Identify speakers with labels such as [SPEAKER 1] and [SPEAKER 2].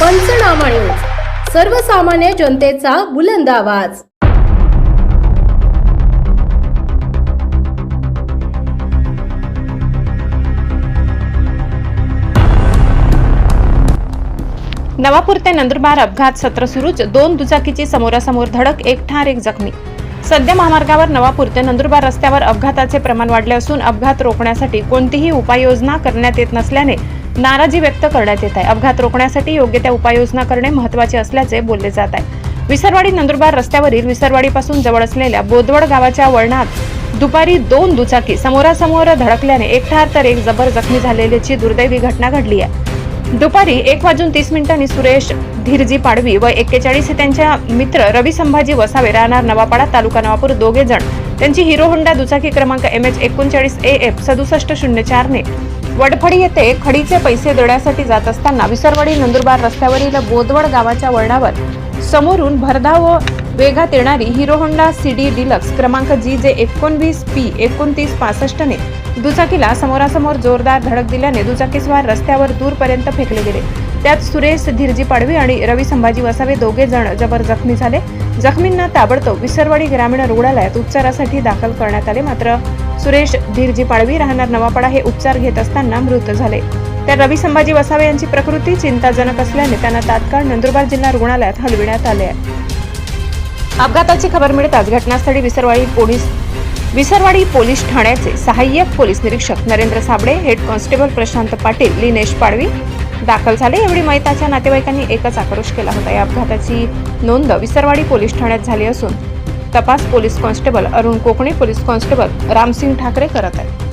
[SPEAKER 1] पंचनामा न्यूज. सर्वसामान्य जनतेचा बुलंद आवाज.
[SPEAKER 2] नवापूर ते नंदुरबार अपघात सत्र सुरूच दोन दुचाकीची समोरासमोर धडक एक ठार एक जखमी. सध्या महामार्गावर नवापूर ते नंदुरबार रस्त्यावर अपघाताचे प्रमाण वाढले असून अपघात रोखण्यासाठी कोणतीही उपाययोजना करण्यात येत नसल्याने नाराजी व्यक्त करण्यात येत आहे. अपघात रोखण्यासाठी योग्य त्या उपाययोजना करणे महत्त्वाचे असल्याचे बोलले जात आहे. विसरवाडी नंदुरबार रस्त्यावरील विसरवाडीपासून जवळ असलेल्या बोदवड गावाच्या वळणात दुपारी दोन दुचाकी समोरासमोर धडकल्याने एक ठार तर एक जबर जखमी झालेल्याची दुर्दैवी घटना घडली आहे. दुपारी एक वाजून तीस मिनिटांनी सुरेश धीरजी पाडवी व एक्केचाळीस हे त्यांच्या मित्र रवी संभाजी वसावे राहणार नवापाडा तालुका नवापूर दोघे जण. त्यांची हिरो होंडा दुचाकी क्रमांक एम एच एकोणचाळीस ए एफ सदुसष्ट शून्य चारने वडफडी येथे खडीचे पैसे देण्यासाठी जात असताना विसरवाडी नंदुरबार रस्त्यावरील बोदवड गावाच्या वळणावर समोरून भरधाव वेगात येणारी हिरो होंडा सीडी डिलक्स क्रमांक जी जे एकोणवीस पी एकोणतीस पासष्टने दुचाकीला समोरासमोर जोरदार धडक दिल्याने दुचाकीस्वार रस्त्यावर दूरपर्यंत फेकले गेले. त्यात सुरेश धीरजी पाडवी आणि रवी संभाजी वसावे दोघे जण जबर जखमी झाले. जखमींना ताबडतोब विसरवाडी ग्रामीण रुग्णालयात उपचारासाठी दाखल करण्यात आले मात्र सुरेश धीरजी पाडवी राहणार नवापाडा हे उपचार घेत असताना मृत झाले. तर रवी संभाजी वसावे यांची प्रकृती चिंताजनक असल्याने त्यांना तात्काळ नंदुरबार जिल्हा रुग्णालयात हलविण्यात आले आहे. अपघाताची खबर मिळताच घटनास्थळी विसरवाडी पोलीस विसरवाडी पोलीस ठाण्याचे सहाय्यक पोलीस निरीक्षक नरेंद्र साबळे हेड कॉन्स्टेबल प्रशांत पाटील लिनेश पाडवी दाखल झाले. एवढी मैताच्या नातेवाईकांनी एकच आक्रोश केला होता. या अपघाताची नोंद विसरवाडी पोलीस ठाण्यात झाली असून तपास police constable Arun Kokane police constable Ramsingh Thakare करत आहेत.